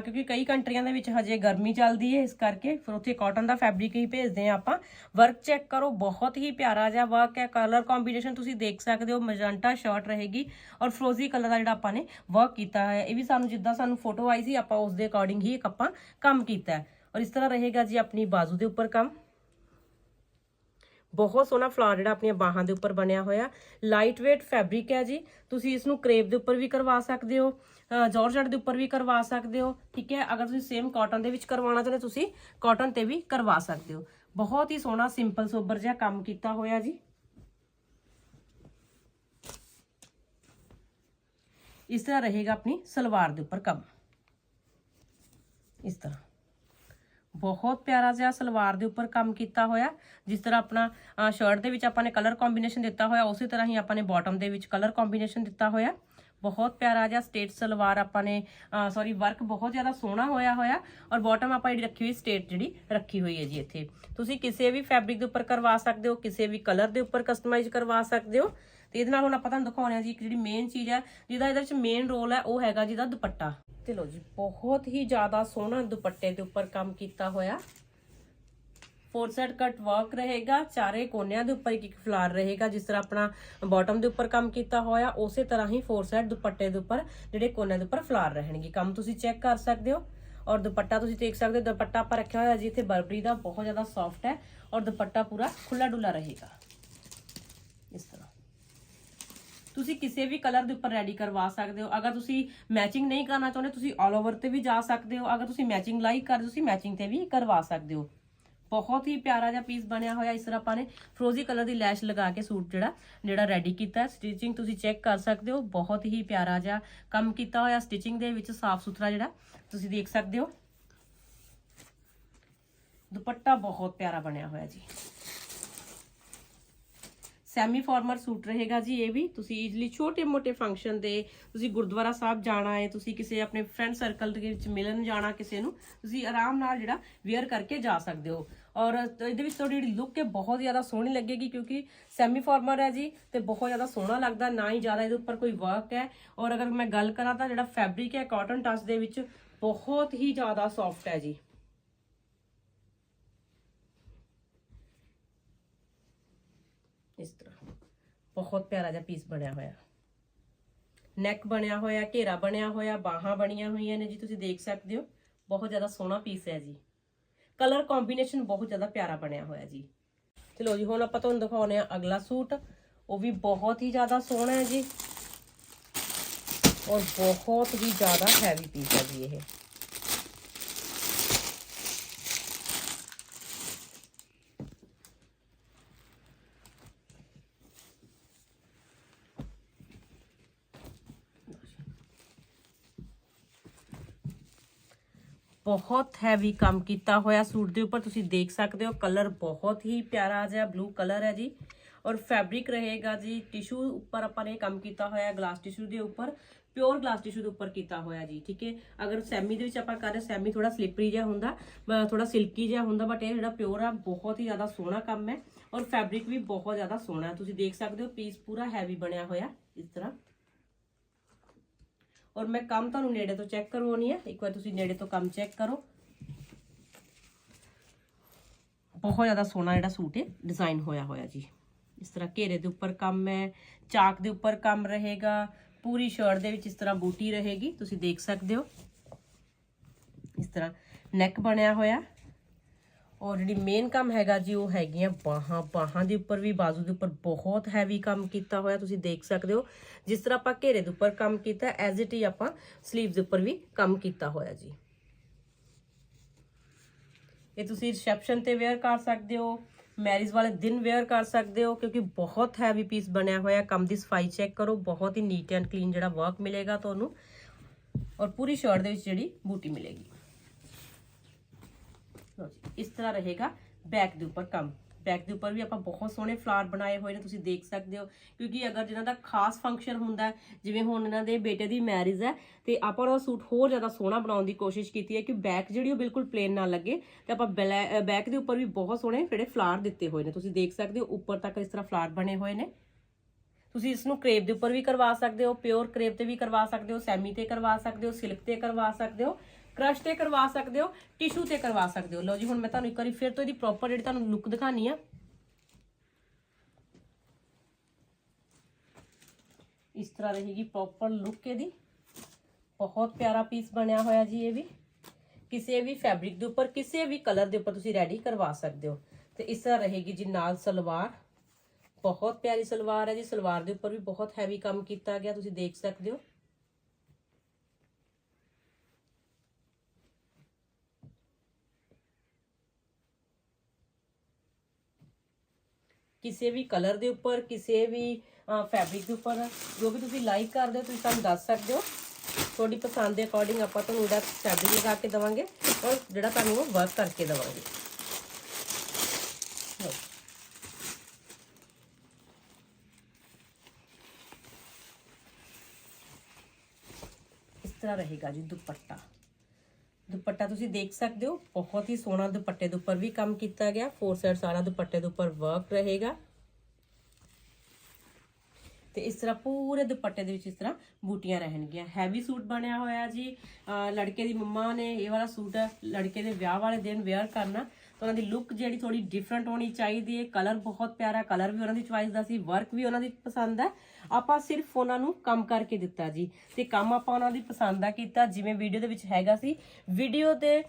ਕਿਉਂਕਿ ਕਈ ਕੰਟਰੀਆਂ ਦੇ ਵਿੱਚ ਹਜੇ ਗਰਮੀ ਚੱਲਦੀ ਹੈ ਇਸ ਕਰਕੇ ਫਿਰ ਉੱਥੇ ਕਾਟਨ ਦਾ ਫੈਬਰਿਕ ਹੀ ਭੇਜਦੇ ਆ ਆਪਾਂ। ਵਰਕ ਚੈੱਕ ਕਰੋ, ਬਹੁਤ ਹੀ ਪਿਆਰਾ ਜਿਹਾ ਵਰਕ ਹੈ। ਕਲਰ ਕੰਬੀਨੇਸ਼ਨ ਤੁਸੀਂ ਦੇਖ ਸਕਦੇ ਹੋ ਮੈਜੈਂਟਾ ਸ਼ਰਟ ਰਹੇਗੀ ਔਰ ਫਰੋਜ਼ੀ ਕਲਰ ਦਾ ਜਿਹੜਾ ਆਪਾਂ ਨੇ ਵਰਕ ਕੀਤਾ ਹੈ। ਇਹ ਵੀ ਸਾਨੂੰ ਜਿੱਦਾਂ ਸਾਨੂੰ ਫੋਟੋ ਆਈ ਸੀ, ਆਪਾਂ ਉਸ ਦੇ ਅਕੋਰਡਿੰਗ ਹੀ ਇੱਕ ਆਪਾਂ ਕੰਮ ਕੀਤਾ ਹੈ। ਔਰ ਇਸ ਤਰ੍ਹਾਂ ਰਹੇਗਾ ਜੀ ਆਪਣੀ ਬਾਜ਼ੂ ਦੇ ਉੱਪਰ ਕੰਮ। ਬਹੁਤ ਸੋਹਣਾ ਫਲਾਰ ਜਿਹੜਾ ਆਪਣੀਆਂ ਬਾਹਾਂ ਦੇ ਉੱਪਰ ਬਣਿਆ ਹੋਇਆ। ਲਾਈਟ weight ਫੈਬਰਿਕ ਹੈ ਜੀ। ਤੁਸੀਂ ਇਸ ਨੂੰ ਕਰੇਪ ਦੇ ਉੱਪਰ ਵੀ ਕਰਵਾ ਸਕਦੇ ਹੋ ਜਾਰਜਟ ਦੇ ਉੱਪਰ ਵੀ ਕਰਵਾ ਸਕਦੇ ਹੋ, ਠੀਕ ਹੈ? ਅਗਰ ਤੁਸੀਂ ਸੇਮ ਕਾਟਨ ਦੇ ਵਿੱਚ ਕਰਵਾਉਣਾ ਚਾਹੁੰਦੇ ਤੁਸੀਂ ਕਾਟਨ ਤੇ ਵੀ ਕਰਵਾ ਸਕਦੇ ਹੋ। ਬਹੁਤ ਹੀ ਸੋਹਣਾ ਸਿੰਪਲ ਸੋਬਰ ਜਿਹਾ ਕੰਮ ਕੀਤਾ ਹੋਇਆ ਜੀ। ਇਸ ਤਰ੍ਹਾਂ ਰਹੇਗਾ ਆਪਣੀ ਸਲਵਾਰ ਦੇ ਉੱਪਰ ਕੰਮ। ਇਸ ਤਰ੍ਹਾਂ। ਬਹੁਤ ਪਿਆਰਾ ਜਿਹਾ ਸਲਵਾਰ ਦੇ ਉੱਪਰ ਕੰਮ ਕੀਤਾ ਹੋਇਆ ਜਿਸ ਤਰ੍ਹਾਂ ਆਪਣਾ ਸ਼ਰਟ ਦੇ ਵਿੱਚ ਆਪਾਂ ਨੇ ਕਲਰ ਕੰਬੀਨੇਸ਼ਨ ਦਿੱਤਾ ਹੋਇਆ, ਉਸੇ ਤਰ੍ਹਾਂ ਹੀ ਆਪਾਂ ਨੇ ਬਾਟਮ ਦੇ ਵਿੱਚ ਕਲਰ ਕੰਬੀਨੇਸ਼ਨ ਦਿੱਤਾ ਹੋਇਆ ਬਹੁਤ ਪਿਆਰਾ ਜਿਹਾ ਸਟੇਟ ਸਲਵਾਰ ਆਪਾਂ ਨੇ ਸੌਰੀ ਵਰਕ ਬਹੁਤ ਜ਼ਿਆਦਾ ਸੋਹਣਾ ਹੋਇਆ ਹੋਇਆ ਔਰ ਬਾਟਮ ਆਪਾਂ ਜਿਹੜੀ ਰੱਖੀ ਹੋਈ ਸਟੇਟ ਜਿਹੜੀ ਰੱਖੀ ਹੋਈ ਹੈ ਜੀ ਇੱਥੇ। ਤੁਸੀਂ ਕਿਸੇ ਵੀ ਫੈਬਰਿਕ ਦੇ ਉੱਪਰ ਕਰਵਾ ਸਕਦੇ ਹੋ, ਕਿਸੇ ਵੀ ਕਲਰ ਦੇ ਉੱਪਰ ਕਸਟਮਾਈਜ਼ ਕਰਵਾ ਸਕਦੇ ਹੋ। ਤੇ ਇਹਦੇ ਨਾਲ ਹੁਣ ਆਪਾਂ ਤੁਹਾਨੂੰ ਦਿਖਾਉਣੇ ਆ ਜੀ ਇੱਕ ਜਿਹੜੀ ਮੇਨ ਚੀਜ਼ ਹੈ ਜਿਹਦਾ ਇਹਦੇ ਵਿੱਚ ਮੇਨ ਰੋਲ ਹੈ ਉਹ ਹੈਗਾ ਜਿਹਦਾ ਦੁਪੱਟਾ। ਤੇ ਲੋ ਜੀ, ਬਹੁਤ ਹੀ ਜ਼ਿਆਦਾ ਸੋਹਣਾ ਦੁਪੱਟੇ ਦੇ ਉੱਪਰ ਕੰਮ ਕੀਤਾ ਹੋਇਆ। ਫੋਰ ਸਾਈਡ ਕਟ ਵਰਕ ਰਹੇਗਾ, ਚਾਰੇ ਕੋਨਿਆਂ ਦੇ ਉੱਪਰ ਇੱਕ ਇੱਕ ਫਲਾਰ ਰਹੇਗਾ, ਜਿਸ ਤਰ੍ਹਾਂ ਆਪਣਾ ਬਾਟਮ ਦੇ ਉੱਪਰ ਕੰਮ ਕੀਤਾ ਹੋਇਆ, ਉਸੇ ਤਰ੍ਹਾਂ ਹੀ ਫੋਰ ਸਾਈਡ ਦੁਪੱਟੇ ਦੇ ਉੱਪਰ ਜਿਹੜੇ ਕੋਨਿਆਂ ਦੇ ਉੱਪਰ ਫਲਾਰ ਰਹਿਣਗੇ। ਕੰਮ ਤੁਸੀਂ ਚੈੱਕ ਕਰ ਸਕਦੇ ਹੋ, ਔਰ ਦੁਪੱਟਾ ਤੁਸੀਂ ਦੇਖ ਸਕਦੇ ਹੋ, ਦੁਪੱਟਾ ਆਪਾਂ ਰੱਖਿਆ ਹੋਇਆ ਜੀ ਇੱਥੇ ਬਰਬਰੀ ਦਾ, ਬਹੁਤ ਜ਼ਿਆਦਾ ਸੌਫਟ ਹੈ, ਔਰ ਦੁਪੱਟਾ ਪੂਰਾ ਖੁੱਲਾ ਡੁੱਲਾ ਰਹੇਗਾ। ਇਸ ਤਰ੍ਹਾਂ। ਤੁਸੀਂ ਕਿਸੇ ਵੀ ਕਲਰ ਦੇ ਉੱਪਰ ਰੈਡੀ ਕਰਵਾ ਸਕਦੇ ਹੋ। ਅਗਰ ਤੁਸੀਂ ਮੈਚਿੰਗ ਨਹੀਂ ਕਰਨਾ ਚਾਹੁੰਦੇ, ਤੁਸੀਂ ਆਲ ਓਵਰ ਤੇ ਵੀ ਜਾ ਸਕਦੇ ਹੋ। ਅਗਰ ਤੁਸੀਂ ਮੈਚਿੰਗ ਲਾਈਕ ਕਰ ਤੁਸੀਂ ਮੈਚਿੰਗ ਤੇ ਵੀ ਕਰਵਾ ਸਕਦੇ ਹੋ। ਬਹੁਤ ਹੀ ਪਿਆਰਾ ਜਿਹਾ ਪੀਸ ਬਣਿਆ ਹੋਇਆ ਇਸ ਤਰ੍ਹਾਂ ਆਪਾਂ ਨੇ ਫਰੋਜ਼ੀ ਕਲਰ ਦੀ ਲੈਸ਼ ਲਗਾ ਕੇ ਸੂਟ ਜਿਹੜਾ ਜਿਹੜਾ ਰੈਡੀ ਕੀਤਾ ਸਟਿਚਿੰਗ ਤੁਸੀਂ ਚੈੱਕ ਕਰ ਸਕਦੇ ਹੋ। ਬਹੁਤ ਹੀ ਪਿਆਰਾ ਜਿਹਾ ਕੰਮ ਕੀਤਾ ਹੋਇਆ ਸਟਿਚਿੰਗ ਦੇ ਵਿੱਚ, ਸਾਫ਼ ਸੁਥਰਾ ਜਿਹੜਾ, ਤੁਸੀਂ ਦੇਖ ਸਕਦੇ ਹੋ। ਦੁਪੱਟਾ ਬਹੁਤ ਪਿਆਰਾ ਬਣਿਆ ਹੋਇਆ ਜੀ। ਸੈਮੀ ਫਾਰਮਰ ਸੂਟ ਰਹੇਗਾ ਜੀ ਇਹ ਵੀ। ਤੁਸੀਂ ਈਜ਼ਲੀ ਛੋਟੇ ਮੋਟੇ ਫੰਕਸ਼ਨ ਦੇ ਤੁਸੀਂ ਗੁਰਦੁਆਰਾ ਸਾਹਿਬ ਜਾਣਾ ਹੈ, ਤੁਸੀਂ ਕਿਸੇ ਆਪਣੇ ਫਰੈਂਡ ਸਰਕਲ ਦੇ ਵਿੱਚ ਮਿਲਣ ਜਾਣਾ ਕਿਸੇ ਨੂੰ, ਤੁਸੀਂ ਆਰਾਮ ਨਾਲ ਜਿਹੜਾ ਵੇਅਰ ਕਰਕੇ ਜਾ ਸਕਦੇ ਹੋ। ਔਰ ਇਹਦੇ ਵਿੱਚ ਤੁਹਾਡੀ ਜਿਹੜੀ ਲੁੱਕ ਹੈ ਬਹੁਤ ਜ਼ਿਆਦਾ ਸੋਹਣੀ ਲੱਗੇਗੀ ਕਿਉਂਕਿ ਸੈਮੀ ਫਾਰਮਰ ਹੈ ਜੀ ਤੇ ਬਹੁਤ ਜ਼ਿਆਦਾ ਸੋਹਣਾ ਲੱਗਦਾ, ਨਾ ਹੀ ਜ਼ਿਆਦਾ ਇਹਦੇ ਉੱਪਰ ਕੋਈ ਵਰਕ ਹੈ। ਔਰ ਅਗਰ ਮੈਂ ਗੱਲ ਕਰਾਂ ਤਾਂ ਜਿਹੜਾ ਫੈਬਰਿਕ ਹੈ ਕਾਟਨ ਟੱਚ ਦੇ ਵਿੱਚ ਬਹੁਤ ਹੀ ਜ਼ਿਆਦਾ ਸੌਫਟ ਹੈ ਜੀ ਇਸ ਤਰ੍ਹਾਂ ਬਹੁਤ ਪਿਆਰਾ ਜਿਹਾ ਪੀਸ ਬਣਿਆ ਹੋਇਆ। ਨੈਕ ਬਣਿਆ ਹੋਇਆ, ਘੇਰਾ ਬਣਿਆ ਹੋਇਆ, ਬਾਹਾਂ ਬਣੀਆਂ ਹੋਈਆਂ ਨੇ ਜੀ, ਤੁਸੀਂ ਦੇਖ ਸਕਦੇ ਹੋ। ਬਹੁਤ ਜ਼ਿਆਦਾ ਸੋਹਣਾ ਪੀਸ ਹੈ ਜੀ। ਕਲਰ ਕੰਬੀਨੇਸ਼ਨ ਬਹੁਤ ਜ਼ਿਆਦਾ ਪਿਆਰਾ ਬਣਿਆ ਹੋਇਆ ਜੀ। ਚਲੋ ਜੀ, ਹੁਣ ਆਪਾਂ ਤੁਹਾਨੂੰ ਦਿਖਾਉਨੇ ਆ ਅਗਲਾ ਸੂਟ। ਉਹ ਵੀ ਬਹੁਤ ਹੀ ਜ਼ਿਆਦਾ ਸੋਹਣਾ ਹੈ ਜੀ। ਔਰ ਬਹੁਤ ਹੀ ਜ਼ਿਆਦਾ ਹੈਵੀ ਪੀਸ ਹੈ ਜੀ ਇਹ। ਬਹੁਤ ਹੈਵੀ ਕੰਮ ਕੀਤਾ ਹੋਇਆ ਸੂਟ ਦੇ ਉੱਪਰ। ਤੁਸੀਂ ਦੇਖ ਸਕਦੇ ਹੋ ਕਲਰ ਬਹੁਤ ਹੀ ਪਿਆਰਾ ਜਿਹਾ ਬਲੂ ਕਲਰ ਹੈ ਜੀ। ਔਰ ਫੈਬਰਿਕ ਰਹੇਗਾ ਜੀ ਟਿਸ਼ੂ ਉੱਪਰ ਆਪਾਂ ਨੇ ਕੰਮ ਕੀਤਾ ਹੋਇਆ ਗਲਾਸ ਟਿਸ਼ੂ ਦੇ ਉੱਪਰ ਪਿਓਰ ਗਲਾਸ ਟਿਸ਼ੂ ਦੇ ਉੱਪਰ ਕੀਤਾ ਹੋਇਆ ਜੀ, ਠੀਕ ਹੈ? ਅਗਰ ਸੈਮੀ ਦੇ ਵਿੱਚ ਆਪਾਂ ਕਰ ਰਹੇ ਸੈਮੀ ਥੋੜਾ ਸਲਿਪਰੀ ਜਿਹਾ ਹੁੰਦਾ ਥੋੜਾ ਸਿਲਕੀ ਜਿਹਾ ਹੁੰਦਾ ਬਟ ਇਹ ਜਿਹੜਾ ਪਿਓਰ ਆ, ਬਹੁਤ ਹੀ ਜ਼ਿਆਦਾ ਸੋਹਣਾ ਕੰਮ ਹੈ। ਔਰ ਫੈਬਰਿਕ ਵੀ ਬਹੁਤ ਜ਼ਿਆਦਾ ਸੋਹਣਾ ਹੈ। ਤੁਸੀਂ ਦੇਖ ਸਕਦੇ ਹੋ ਪੀਸ ਪੂਰਾ ਹੈਵੀ ਬਣਿਆ ਹੋਇਆ, ਇਸ ਤਰ੍ਹਾਂ। ਔਰ ਮੈਂ ਕੰਮ ਤੁਹਾਨੂੰ ਨੇੜੇ ਤੋਂ ਚੈੱਕ ਕਰਵਾਉਣੀ ਹੈ ਇੱਕ ਵਾਰ ਤੁਸੀਂ ਨੇੜੇ ਤੋਂ ਕੰਮ ਚੈੱਕ ਕਰੋ। ਬਹੁਤ ਜ਼ਿਆਦਾ ਸੋਹਣਾ ਜਿਹੜਾ ਸੂਟ ਹੈ, ਡਿਜ਼ਾਈਨ ਹੋਇਆ ਹੋਇਆ ਜੀ। ਇਸ ਤਰ੍ਹਾਂ ਘੇਰੇ ਦੇ ਉੱਪਰ ਕੰਮ ਹੈ, ਚਾਕ ਦੇ ਉੱਪਰ ਕੰਮ ਰਹੇਗਾ, ਪੂਰੀ ਸ਼ਰਟ ਦੇ ਵਿੱਚ ਇਸ ਤਰ੍ਹਾਂ ਬੂਟੀ ਰਹੇਗੀ, ਤੁਸੀਂ ਦੇਖ ਸਕਦੇ ਹੋ। ਇਸ ਤਰ੍ਹਾਂ ਨੈਕ ਬਣਿਆ ਹੋਇਆ। ਔਰ ਜਿਹੜੀ ਮੇਨ ਕੰਮ ਹੈਗਾ ਜੀ, ਉਹ ਹੈਗੀਆਂ ਬਾਹਾਂ। ਬਾਹਾਂ ਦੇ ਉੱਪਰ ਵੀ, ਬਾਜ਼ੂ ਦੇ ਉੱਪਰ ਬਹੁਤ ਹੈਵੀ ਕੰਮ ਕੀਤਾ ਹੋਇਆ, ਤੁਸੀਂ ਦੇਖ ਸਕਦੇ ਹੋ। ਜਿਸ ਤਰ੍ਹਾਂ ਆਪਾਂ ਘੇਰੇ ਦੇ ਉੱਪਰ ਕੰਮ ਕੀਤਾ ਐਜ਼ ਇਟ ਹੀ ਆਪਾਂ 슬ੀਵਸ ਦੇ ਉੱਪਰ ਵੀ ਕੰਮ ਕੀਤਾ ਹੋਇਆ ਜੀ। ਇਹ ਤੁਸੀਂ ਰਿਸੈਪਸ਼ਨ ਤੇ ਵੇਅਰ ਕਰ ਸਕਦੇ ਹੋ ਮੈਰਿਜ ਵਾਲੇ ਦਿਨ ਵੇਅਰ ਕਰ ਸਕਦੇ ਹੋ, ਕਿਉਂਕਿ ਬਹੁਤ ਹੈਵੀ ਪੀਸ ਬਣਿਆ ਹੋਇਆ। ਕੰਮ ਦੀ ਸਫ਼ਾਈ ਚੈੱਕ ਕਰੋ, ਬਹੁਤ ਹੀ ਨੀਟ ਐਂਡ ਕਲੀਨ ਜਿਹੜਾ ਵਰਕ ਮਿਲੇਗਾ ਤੁਹਾਨੂੰ। ਔਰ ਪੂਰੀ ਸ਼ਰਟ ਦੇ ਵਿੱਚ ਜਿਹੜੀ ਬੂਟੀ ਮਿਲੇਗੀ। ਲਓ ਜੀ ਇਸ ਤਰ੍ਹਾਂ ਰਹੇਗਾ ਬੈਕ ਦੇ ਉੱਪਰ ਕੰਮ। ਬੈਕ ਦੇ ਉੱਪਰ ਵੀ ਆਪਾਂ ਬਹੁਤ ਸੋਹਣੇ ਫਲਾਰ ਬਣਾਏ ਹੋਏ ਨੇ, ਤੁਸੀਂ ਦੇਖ ਸਕਦੇ ਹੋ। ਕਿਉਂਕਿ ਅਗਰ ਜਿਹਨਾਂ ਦਾ ਖਾਸ ਫੰਕਸ਼ਨ ਹੁੰਦਾ ਜਿਵੇਂ ਹੁਣ ਇਹਨਾਂ ਦੇ ਬੇਟੇ ਦੀ ਮੈਰਿਜ ਹੈ, ਤੇ ਆਪਾਂ ਉਹਦਾ ਸੂਟ ਹੋਰ ਜ਼ਿਆਦਾ ਸੋਹਣਾ ਬਣਾਉਣ ਦੀ ਕੋਸ਼ਿਸ਼ ਕੀਤੀ ਹੈ ਕਿ ਬੈਕ ਜਿਹੜੀ ਉਹ ਬਿਲਕੁਲ ਪਲੇਨ ਨਾ ਲੱਗੇ, ਤੇ ਆਪਾਂ ਬੈਕ ਦੇ ਉੱਪਰ ਵੀ ਬਹੁਤ ਸੋਹਣੇ ਜਿਹੜੇ ਫਲਾਰ ਦਿੱਤੇ ਹੋਏ ਨੇ। ਤੁਸੀਂ ਦੇਖ ਸਕਦੇ ਹੋ, ਉੱਪਰ ਤੱਕ ਇਸ ਤਰ੍ਹਾਂ ਫਲਾਰ ਬਣੇ ਹੋਏ ਨੇ। ਤੁਸੀਂ ਇਸ ਨੂੰ ਕਰੇਪ ਦੇ ਉੱਪਰ ਵੀ ਕਰਵਾ ਸਕਦੇ ਹੋ ਪਿਓਰ ਕਰੇਪ ਤੇ ਵੀ ਕਰਵਾ ਸਕਦੇ ਹੋ ਸੈਮੀ ਤੇ ਕਰਵਾ ਸਕਦੇ ਹੋ ਸਿਲਕ ਤੇ ਕਰਵਾ ਸਕਦੇ ਹੋ। ਕ੍ਰਸ਼ ਤੇ ਕਰਵਾ ਸਕਦੇ ਹੋ ਟਿਸ਼ੂ ਤੇ ਕਰਵਾ ਸਕਦੇ ਹੋ। ਲਓ ਜੀ, ਹੁਣ ਮੈਂ ਤੁਹਾਨੂੰ ਇੱਕ ਵਾਰੀ ਫਿਰ ਤੋਂ ਇਹਦੀ ਪ੍ਰੋਪਰ ਜਿਹੜੀ ਤੁਹਾਨੂੰ ਲੁੱਕ ਦਿਖਾਣੀ ਆ। ਇਸ ਤਰ੍ਹਾਂ ਰਹੇਗੀ ਪ੍ਰੋਪਰ ਲੁੱਕ ਇਹਦੀ। ਬਹੁਤ ਪਿਆਰਾ ਪੀਸ ਬਣਿਆ ਹੋਇਆ ਜੀ ਇਹ ਵੀ। ਕਿਸੇ ਵੀ ਫੈਬਰਿਕ ਦੇ ਉੱਪਰ, ਕਿਸੇ ਵੀ ਕਲਰ ਦੇ ਉੱਪਰ ਤੁਸੀਂ ਰੈਡੀ ਕਰਵਾ ਸਕਦੇ ਹੋ। ਤੇ ਇਸ ਤਰ੍ਹਾਂ ਰਹੇਗੀ ਜੀ ਨਾਲ ਸਲਵਾਰ। ਬਹੁਤ ਪਿਆਰੀ ਸਲਵਾਰ ਹੈ ਜੀ। ਸਲਵਾਰ ਦੇ ਉੱਪਰ ਵੀ ਬਹੁਤ ਹੈਵੀ ਕੰਮ ਕੀਤਾ ਗਿਆ, ਤੁਸੀਂ ਦੇਖ ਸਕਦੇ ਹੋ। ਕਿਸੇ ਵੀ ਕਲਰ ਦੇ ਉੱਪਰ, ਕਿਸੇ ਵੀ ਫੈਬਰਿਕ ਦੇ ਉੱਪਰ, ਜੋ ਵੀ ਤੁਸੀਂ ਲਾਈਕ ਕਰਦੇ ਹੋ, ਤੁਸੀਂ ਸਾਨੂੰ ਦੱਸ ਸਕਦੇ ਹੋ। ਤੁਹਾਡੀ ਪਸੰਦ ਦੇ ਅਕੋਰਡਿੰਗ ਆਪਾਂ ਤੁਹਾਨੂੰ ਇਹਦਾ ਫੈਬਰਿਕ ਲਗਾ ਕੇ ਦਵਾਂਗੇ, ਔਰ ਜਿਹੜਾ ਤੁਹਾਨੂੰ ਉਹ ਵਰਕ ਕਰਕੇ ਦਵਾਂਗੇ। ਇਸ ਤਰ੍ਹਾਂ ਰਹੇਗਾ ਜੀ ਦੁਪੱਟਾ। ਦੁਪੱਟਾ ਤੁਸੀਂ ਦੇਖ ਸਕਦੇ ਹੋ, ਬਹੁਤ ਹੀ ਸੋਹਣਾ ਦੁਪੱਟੇ ਦੇ ਉੱਪਰ ਵੀ ਕੰਮ ਕੀਤਾ ਗਿਆ ਫੋਰ ਸਾਈਡ ਸਾਰਾ ਦੁਪੱਟੇ ਦੇ ਉੱਪਰ ਵਰਕ ਰਹੇਗਾ। ਤੇ ਇਸ ਤਰ੍ਹਾਂ ਪੂਰੇ ਦੁਪੱਟੇ ਦੇ ਵਿੱਚ ਇਸ ਤਰ੍ਹਾਂ ਬੂਟੀਆਂ ਰਹਿਣਗੀਆਂ। ਹੈਵੀ ਸੂਟ ਬਣਿਆ ਹੋਇਆ ਜੀ। ਲੜਕੇ ਦੀ ਮੰਮਾ ਨੇ ਇਹ ਵਾਲਾ ਸੂਟ ਲੜਕੇ ਦੇ ਵਿਆਹ ਵਾਲੇ ਦਿਨ ਵੇਅਰ ਕਰਨਾ। ਤਾਂ ਉਹਨਾਂ ਦੀ ਲੁੱਕ ਜਿਹੜੀ ਥੋੜੀ ਡਿਫਰੈਂਟ ਹੋਣੀ ਚਾਹੀਦੀ ਹੈ। ਕਲਰ ਬਹੁਤ ਪਿਆਰਾ ਕਲਰ ਵੀ ਉਹਨਾਂ ਦੀ ਚੁਆਇਸ ਦਾ ਸੀ। ਵਰਕ ਵੀ ਉਹਨਾਂ ਦੀ ਪਸੰਦ ਹੈ। ਆਪਾਂ ਸਿਰਫ ਉਹਨਾਂ ਨੂੰ ਕੰਮ ਕਰਕੇ ਦਿੱਤਾ ਜੀ। ਤੇ ਕੰਮ ਆਪਾਂ ਉਹਨਾਂ ਦੀ ਪਸੰਦ ਦਾ ਕੀਤਾ। ਜਿਵੇਂ ਵੀਡੀਓ ਦੇ ਵਿੱਚ ਹੈਗਾ ਸੀ। ਵੀਡੀਓ ਤੇ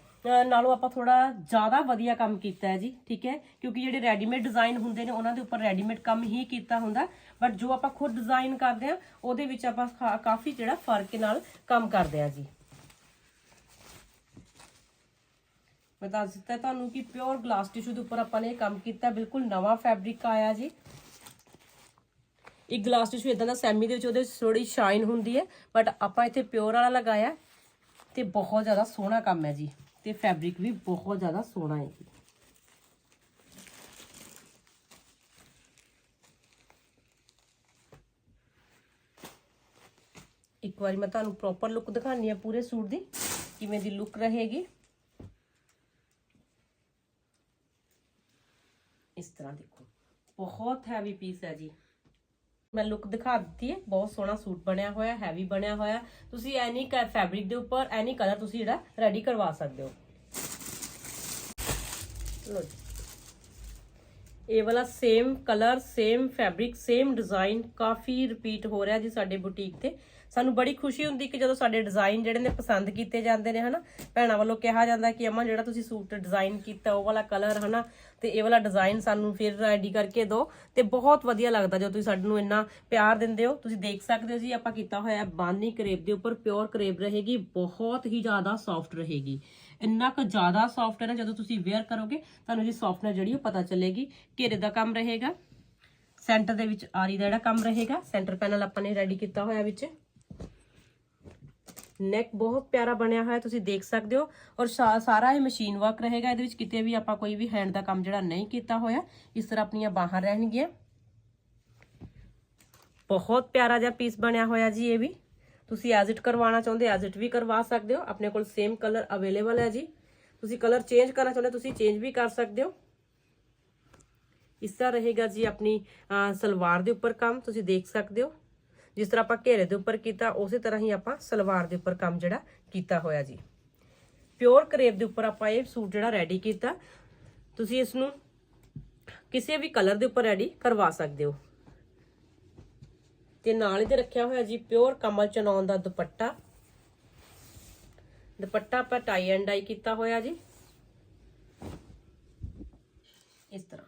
ਨਾਲੋਂ ਆਪਾਂ ਥੋੜਾ ਜ਼ਿਆਦਾ ਵਧੀਆ ਕੰਮ ਕੀਤਾ ਹੈ ਜੀ। ਠੀਕ ਹੈ? ਕਿਉਂਕਿ ਜਿਹੜੇ ਰੈਡੀਮੇਡ ਡਿਜ਼ਾਈਨ ਹੁੰਦੇ ਨੇ, ਉਹਨਾਂ ਦੇ ਉੱਪਰ ਰੈਡੀਮੇਡ ਕੰਮ ਹੀ ਕੀਤਾ ਹੁੰਦਾ। ਬਟ ਜੋ ਆਪਾਂ ਖੁਦ ਡਿਜ਼ਾਈਨ ਕਰਦੇ ਆ ਉਹਦੇ ਵਿੱਚ ਆਪਾਂ ਖਾ- ਕਾਫੀ ਜਿਹੜਾ ਫ਼ਰਕ ਨਾਲ ਕੰਮ ਕਰਦੇ ਆ ਜੀ। ਮੈਂ ਦੱਸ ਦਿੱਤਾ ਤੁਹਾਨੂੰ ਕਿ ਪਿਓਰ ਗਲਾਸ ਟਿਸ਼ੂ ਦੇ ਉੱਪਰ ਆਪਾਂ ਨੇ ਇਹ ਕੰਮ ਕੀਤਾ, ਬਿਲਕੁਲ ਨਵਾਂ ਫੈਬਰਿਕ ਆਇਆ ਜੀ। ਇੱਕ ਗਲਾਸ ਟਿਸ਼ੂ ਇਦਾਂ ਦਾ ਸੈਮੀ ਦੇ ਵਿੱਚ ਉਹਦੇ ਥੋੜੀ ਸ਼ਾਈਨ ਹੁੰਦੀ ਹੈ ਬਟ ਆਪਾਂ ਇੱਥੇ ਪਿਓਰ ਵਾਲਾ ਲਗਾਇਆ ਤੇ ਬਹੁਤ ਜ਼ਿਆਦਾ ਸੋਹਣਾ ਕੰਮ ਹੈ ਜੀ। ਤੇ ਫੈਬਰਿਕ ਵੀ ਬਹੁਤ ਜ਼ਿਆਦਾ ਸੋਹਣਾ ਹੈ ਜੀ। ਇੱਕ ਵਾਰੀ ਮੈਂ ਤੁਹਾਨੂੰ ਪ੍ਰੋਪਰ ਲੁੱਕ ਦਿਖਾਣੀ ਆ ਪੂਰੇ ਸੂਟ ਦੀ, ਕਿਵੇਂ ਦੀ ਲੁੱਕ ਰਹੇਗੀ ਇਸ ਤਰ੍ਹਾਂ ਦੇਖੋ ਬਹੁਤ ਹੈਵੀ ਪੀਸ ਹੈ ਜੀ। ਮੈਂ ਲੁੱਕ ਦਿਖਾ ਦਿੱਤੀ ਹੈ, ਬਹੁਤ ਸੋਹਣਾ ਸੂਟ ਬਣਿਆ ਹੋਇਆ ਹੈਵੀ ਬਣਿਆ ਹੋਇਆ। ਤੁਸੀਂ ਐਨੀ ਫੈਬਰਿਕ ਦੇ ਉੱਪਰ ਐਨੀ ਕਲਰ ਤੁਸੀਂ ਜਿਹੜਾ ਰੈਡੀ ਕਰਵਾ ਸਕਦੇ ਹੋ। ਲੋ ਇਹ ਵਾਲਾ same colour same fabric same design ਕਾਫੀ ਰਿਪੀਟ ਹੋ ਰਿਹਾ ਜੀ ਸਾਡੇ ਬੁਟੀਕ ਤੇ। ਸਾਨੂੰ ਬੜੀ ਖੁਸ਼ੀ ਹੁੰਦੀ ਕਿ ਜਦੋਂ ਸਾਡੇ ਡਿਜ਼ਾਈਨ ਜਿਹੜੇ ਨੇ ਪਸੰਦ ਕੀਤੇ ਜਾਂਦੇ ਨੇ, ਹਨਾ? ਭੈਣਾਂ ਵੱਲੋਂ ਕਿਹਾ ਜਾਂਦਾ ਕਿ ਅਮਾ ਜਿਹੜਾ ਤੁਸੀਂ ਸੂਟ ਡਿਜ਼ਾਈਨ ਕੀਤਾ, ਉਹ ਵਾਲਾ ਕਲਰ ਹਨਾ? ਤੇ ਇਹ ਵਾਲਾ ਡਿਜ਼ਾਈਨ ਸਾਨੂੰ ਫਿਰ ਰੈਡੀ ਕਰਕੇ ਦਿਓ ਤੇ ਬਹੁਤ ਵਧੀਆ ਲੱਗਦਾ ਜਦੋਂ ਤੁਸੀਂ ਸਾਨੂੰ ਇੰਨਾ ਪਿਆਰ ਦਿੰਦੇ ਹੋ। ਤੁਸੀਂ ਦੇਖ ਸਕਦੇ ਹੋ ਜੀ, ਆਪਾਂ ਕੀਤਾ ਹੋਇਆ ਬਾਨੀ ਕਰੇਬ ਦੇ ਉੱਪਰ ਪਿਓਰ ਕਰੇਬ ਰਹੇਗੀ, ਬਹੁਤ ਹੀ ਜ਼ਿਆਦਾ ਸੌਫਟ ਰਹੇਗੀ। ਇੰਨਾ ਕੁ ਜ਼ਿਆਦਾ ਸੌਫਟ ਹੈ ਨਾ, ਜਦੋਂ ਤੁਸੀਂ ਵੇਅਰ ਕਰੋਗੇ, ਤੁਹਾਨੂੰ ਜੀ ਸੌਫਟਨੈਸ ਜਿਹੜੀ ਉਹ ਪਤਾ ਚੱਲੇਗੀ ਘੇਰੇ ਦਾ ਕੰਮ ਰਹੇਗਾ। ਸੈਂਟਰ ਦੇ ਵਿੱਚ ਆਰੀ ਦਾ ਜਿਹੜਾ ਕੰਮ ਰਹੇਗਾ ਸੈਂਟਰ ਪੈਨਲ ਆਪਾਂ ਨੇ ਰੈਡੀ ਕੀਤਾ ਹੋਇਆ ਵਿੱਚ। ਨੈਕ ਬਹੁਤ ਪਿਆਰਾ ਬਣਿਆ ਹੋਇਆ, ਤੁਸੀਂ ਦੇਖ ਸਕਦੇ ਹੋ। ਔਰ ਸਾ- ਸਾਰਾ ਇਹ ਮਸ਼ੀਨ ਵਰਕ ਰਹੇਗਾ, ਇਹਦੇ ਵਿੱਚ ਕਿਤੇ ਵੀ ਆਪਾਂ ਕੋਈ ਵੀ ਹੈਂਡ ਦਾ ਕੰਮ ਜਿਹੜਾ ਨਹੀਂ ਕੀਤਾ ਹੋਇਆ, ਇਸ ਤਰ੍ਹਾਂ ਆਪਣੀਆਂ ਬਾਹਾਂ ਰਹਿਣਗੀਆਂ। ਬਹੁਤ ਪਿਆਰਾ ਜਿਹਾ ਪੀਸ ਬਣਿਆ ਹੋਇਆ ਜੀ ਇਹ ਵੀ। ਤੁਸੀਂ ਐਜ਼ ਇਟ ਕਰਵਾਉਣਾ ਚਾਹੁੰਦੇ ਐਜ਼ ਇਟ ਵੀ ਕਰਵਾ ਸਕਦੇ ਹੋ। ਆਪਣੇ ਕੋਲ ਸੇਮ ਕਲਰ ਅਵੇਲੇਬਲ ਹੈ ਜੀ। ਤੁਸੀਂ ਕਲਰ ਚੇਂਜ ਕਰਨਾ ਚਾਹੁੰਦੇ, ਤੁਸੀਂ ਚੇਂਜ ਵੀ ਕਰ ਸਕਦੇ ਹੋ। ਇਸ ਤਰ੍ਹਾਂ ਰਹੇਗਾ ਜੀ ਆਪਣੀ ਸਲਵਾਰ ਦੇ ਉੱਪਰ ਕੰਮ, ਤੁਸੀਂ ਦੇਖ ਸਕਦੇ ਹੋ। ਜਿਸ ਤਰ੍ਹਾਂ ਆਪਾਂ ਘੇਰੇ ਦੇ ਉੱਪਰ ਕੀਤਾ, ਉਸੇ ਤਰ੍ਹਾਂ ਹੀ ਆਪਾਂ ਸਲਵਾਰ ਦੇ ਉੱਪਰ ਕੰਮ ਜਿਹੜਾ ਕੀਤਾ ਹੋਇਆ ਜੀ। ਪਿਓਰ ਕਰੇਪ ਦੇ ਉੱਪਰ ਆਪਾਂ ਇਹ ਸੂਟ ਜਿਹੜਾ ਰੈਡੀ ਕੀਤਾ। ਤੁਸੀਂ ਇਸ ਨੂੰ ਕਿਸੇ ਵੀ ਕਲਰ ਦੇ ਉੱਪਰ ਰੈਡੀ ਕਰਵਾ ਸਕਦੇ ਹੋ। ਤੇ ਨਾਲ ਇਹਦੇ ਰੱਖਿਆ ਹੋਇਆ ਜੀ ਪਿਓਰ ਕਮਲ ਚਨਾਉਣ ਦਾ ਦੁਪੱਟਾ। ਦੁਪੱਟਾ ਆਪਾਂ ਟਾਈ ਐਂਡ ਡਾਈ ਕੀਤਾ ਹੋਇਆ ਜੀ। ਇਸ ਤਰ੍ਹਾਂ।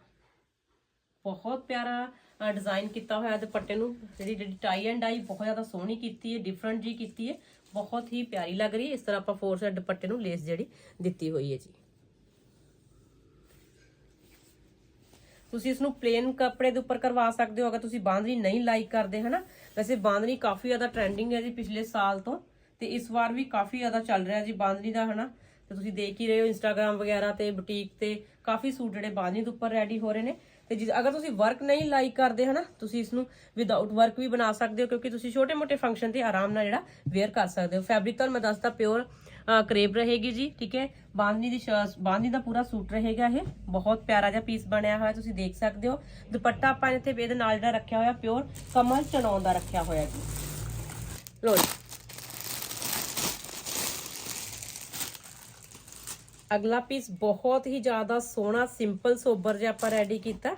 ਬਹੁਤ ਪਿਆਰਾ ਡਿਜ਼ਾਈਨ ਕੀਤਾ ਹੋਇਆ ਦੁਪੱਟੇ ਨੂੰ। ਜਿਹੜੀ ਜਿਹੜੀ ਟਾਈ ਐਂਡ ਡਾਈ ਬਹੁਤ ਜ਼ਿਆਦਾ ਸੋਹਣੀ ਕੀਤੀ ਹੈ ਡਿਫਰੈਂਟ ਜੀ ਕੀਤੀ ਹੈ। ਬਹੁਤ ਹੀ ਪਿਆਰੀ ਲੱਗ ਰਹੀ ਹੈ। ਇਸ ਤਰ੍ਹਾਂ ਆਪਾਂ ਫੋਰ ਸਾਈਡ ਦੁਪੱਟੇ ਨੂੰ ਲੇਸ ਜਿਹੜੀ ਦਿੱਤੀ ਹੋਈ ਹੈ ਜੀ। ਤੁਸੀਂ ਇਸ ਨੂੰ ਪਲੇਨ ਕੱਪੜੇ ਦੇ ਉੱਪਰ ਕਰਵਾ ਸਕਦੇ ਹੋ। ਅਗਰ ਤੁਸੀਂ ਬਾਂਦਰੀ ਨਹੀਂ ਲਾਈਕ ਕਰਦੇ, ਹਨਾ? ਵੈਸੇ ਬਾਂਦਰੀ ਕਾਫੀ ਜ਼ਿਆਦਾ ਟ੍ਰੈਂਡਿੰਗ ਹੈ ਜੀ ਪਿਛਲੇ ਸਾਲ ਤੋਂ। ਤੇ ਇਸ ਵਾਰ ਵੀ ਕਾਫੀ ਜ਼ਿਆਦਾ ਚੱਲ ਰਿਹਾ ਜੀ ਬਾਂਦਰੀ ਦਾ, ਹਨਾ? ਤੇ ਤੁਸੀਂ ਦੇਖ ਹੀ ਰਹੇ ਹੋ ਇੰਸਟਾਗ੍ਰam ਵਗੈਰਾ ਤੇ ਬੁਟੀਕ ਤੇ ਕਾਫੀ ਸੂਟ ਜਿਹੜੇ ਬਾਂਦਰੀ ਦੇ ਉੱਪਰ ਰੈਡੀ ਹੋ ਰਹੇ ਨੇ। ਤੇ ਜੇ ਅਗਰ ਤੁਸੀਂ ਵਰਕ ਨਹੀਂ ਲਾਈਕ ਕਰਦੇ ਹਨਾ, ਤੁਸੀਂ ਇਸ ਨੂੰ ਵਿਦਆਊਟ ਵਰਕ ਵੀ ਬਣਾ ਸਕਦੇ ਹੋ, ਕਿਉਂਕਿ ਤੁਸੀਂ ਛੋਟੇ-ਮੋਟੇ ਫੰਕਸ਼ਨ ਤੇ ਆਰਾਮ ਨਾਲ ਜਿਹੜਾ ਵੇਅਰ ਕਰ ਸਕਦੇ ਹੋ। ਫੈਬਰਿਕ ਤਾਂ ਮੈਂ ਦੱਸਦਾ ਪਿਓਰ ਕਰੇਪ ਰਹੇਗੀ ਜੀ, ਠੀਕ ਹੈ? ਬਾਂਧਨੀ ਦੀ ਸ਼ਰਟ ਦਾ ਪੂਰਾ ਸੂਟ ਰਹੇਗਾ ਇਹ। ਬਹੁਤ ਪਿਆਰਾ ਜਿਹਾ ਪੀਸ ਬਣਿਆ ਹੋਇਆ, ਤੁਸੀਂ ਦੇਖ ਸਕਦੇ ਹੋ। ਦੁਪੱਟਾ ਆਪਾਂ ਇੱਥੇ ਇਹਦੇ ਨਾਲ ਜਿਹੜਾ ਰੱਖਿਆ ਹੋਇਆ ਪਿਓਰ ਕਮਲ ਚਣਾਉਣ ਦਾ ਰੱਖਿਆ ਹੋਇਆ ਜੀ। ਲੋ ਜੀ। ਅਗਲਾ ਪੀਸ ਬਹੁਤ ਹੀ ਜ਼ਿਆਦਾ ਸੋਹਣਾ ਸਿੰਪਲ ਸੋਬਰ ਜਿਹਾ ਆਪਾਂ ਰੈਡੀ ਕੀਤਾ।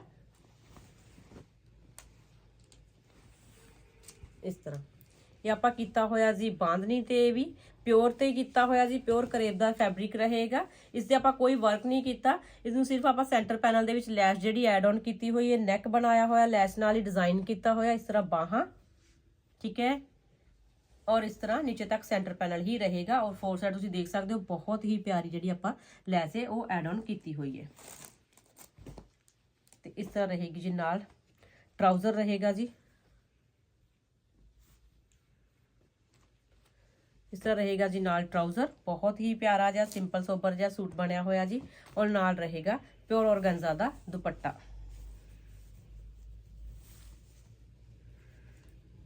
ਇਸ ਤਰ੍ਹਾਂ। ਇਹ ਆਪਾਂ ਕੀਤਾ ਹੋਇਆ ਜੀ ਬਾਂਦਨੀ ਤੇ ਵੀ ਪਿਓਰ ਤੇ ਕੀਤਾ ਹੋਇਆ ਜੀ ਪਿਓਰ ਕਰੇਬ ਦਾ ਫੈਬਰਿਕ ਰਹੇਗਾ। ਇਸ ਤੇ ਆਪਾਂ ਕੋਈ ਵਰਕ ਨਹੀਂ ਕੀਤਾ। ਇਸ ਨੂੰ ਸਿਰਫ ਆਪਾਂ ਸੈਂਟਰ ਪੈਨਲ ਦੇ ਵਿੱਚ ਲੈਸ ਜਿਹੜੀ ਐਡ ਆਨ ਕੀਤੀ ਹੋਈ ਹੈ ਨੈਕ ਬਣਾਇਆ ਹੋਇਆ ਲੈਸ ਨਾਲ ਹੀ ਡਿਜ਼ਾਈਨ ਕੀਤਾ ਹੋਇਆ, ਇਸ ਤਰ੍ਹਾਂ ਬਾਹਾਂ। ਠੀਕ ਹੈ? ਔਰ ਇਸ ਤਰ੍ਹਾਂ ਨੀਚੇ ਤੱਕ ਸੈਂਟਰ ਪੈਨਲ ਹੀ ਰਹੇਗਾ ਔਰ ਫੋਰ ਸਾਈਡ ਤੁਸੀਂ ਦੇਖ ਸਕਦੇ ਹੋ ਬਹੁਤ ਹੀ ਪਿਆਰੀ ਜਿਹੜੀ ਆਪਾਂ ਲੈਸ ਹੈ, ਉਹ ਐਡ ਆਨ ਕੀਤੀ ਹੋਈ ਹੈ। ਤੇ ਇਸ ਤਰ੍ਹਾਂ ਰਹੇਗੀ ਜੀ ਨਾਲ। ਟਰਾਊਜ਼ਰ ਰਹੇਗਾ ਜੀ। ਇਸ ਤਰ੍ਹਾਂ ਰਹੇਗਾ ਜੀ ਨਾਲ ਟਰਾਊਜ਼ਰ ਬਹੁਤ ਹੀ ਪਿਆਰਾ ਜਿਹਾ ਸਿੰਪਲ ਸੋਬਰ ਜਿਹਾ ਸੂਟ ਬਣਿਆ ਹੋਇਆ ਜੀ। ਔਰ ਨਾਲ ਰਹੇਗਾ ਪਿਓਰ ਔਰਗੰਜ਼ਾ ਦਾ ਦੁਪੱਟਾ।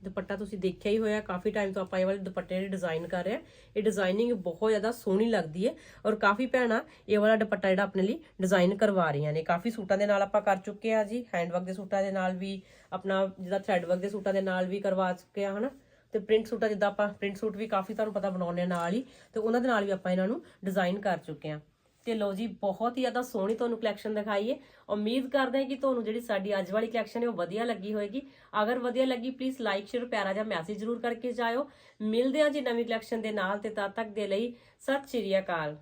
ਦੁਪੱਟਾ ਤੁਸੀਂ ਦੇਖਿਆ ਹੀ ਹੋਇਆ, ਕਾਫੀ ਟਾਈਮ ਤੋਂ ਆਪਾਂ ਇਹ ਵਾਲੇ ਦੁਪੱਟੇ ਦੇ ਡਿਜ਼ਾਈਨ ਕਰ ਰਹੇ ਹਾਂ, ਇਹ ਡਿਜ਼ਾਈਨਿੰਗ ਬਹੁਤ ਜ਼ਿਆਦਾ ਸੋਹਣੀ ਲੱਗਦੀ ਹੈ ਔਰ ਕਾਫੀ ਭੈਣਾਂ ਇਹ ਵਾਲਾ ਦੁਪੱਟਾ ਜਿਹੜਾ ਆਪਣੇ ਲਈ ਡਿਜ਼ਾਈਨ ਕਰਵਾ ਰਹੀਆਂ ਨੇ। ਕਾਫੀ ਸੂਟਾਂ ਦੇ ਨਾਲ ਆਪਾਂ ਕਰ ਚੁੱਕੇ ਆ ਜੀ ਹੈਂਡ ਵਰਕ ਦੇ ਸੂਟਾਂ ਦੇ ਨਾਲ ਵੀ, ਆਪਣਾ ਜਿਹਦਾ ਥ੍ਰੈਡ ਵਰਕ ਦੇ ਸੂਟਾਂ ਦੇ ਨਾਲ ਵੀ ਕਰਵਾ ਚੁੱਕੇ ਆ ਹਨਾ? ਤੇ ਪ੍ਰਿੰਟ ਸੂਟਾਂ ਜਿੱਦਾਂ ਆਪਾਂ ਪ੍ਰਿੰਟ ਸੂਟ ਵੀ ਕਾਫੀ ਤੁਹਾਨੂੰ ਪਤਾ ਬਣਾਉਂਦੇ ਆ ਨਾਲ ਹੀ, ਤੇ ਉਹਨਾਂ ਦੇ ਨਾਲ ਵੀ ਆਪਾਂ ਇਹਨਾਂ ਨੂੰ ਡਿਜ਼ਾਈਨ ਕਰ ਚੁੱਕੇ ਆ ਤੇ ਲਓ ਜੀ, ਬਹੁਤ ਹੀ ਜ਼ਿਆਦਾ ਸੋਹਣੀ ਤੁਹਾਨੂੰ ਕਲੈਕਸ਼ਨ ਦਿਖਾਈ ਹੈ ਉਮੀਦ ਕਰਦੇ ਹਾਂ ਕਿ ਤੁਹਾਨੂੰ ਜਿਹੜੀ ਸਾਡੀ ਅੱਜ ਵਾਲੀ ਕਲੈਕਸ਼ਨ ਹੈ ਉਹ ਵਧੀਆ ਲੱਗੀ ਹੋਏਗੀ। ਅਗਰ ਵਧੀਆ ਲੱਗੀ ਪਲੀਜ਼ ਲਾਈਕ ਸ਼ੇਅਰ ਪਿਆਰਾ ਜਿਹਾ ਮੈਸੇਜ ਜ਼ਰੂਰ ਕਰਕੇ ਜਾਇਓ। ਮਿਲਦੇ ਹਾਂ ਜੀ ਨਵੀਂ ਕਲੈਕਸ਼ਨ ਦੇ ਨਾਲ ਤੇ ਤਦ ਤੱਕ ਦੇ ਲਈ ਸਤਿ ਸ਼੍ਰੀ ਅਕਾਲ।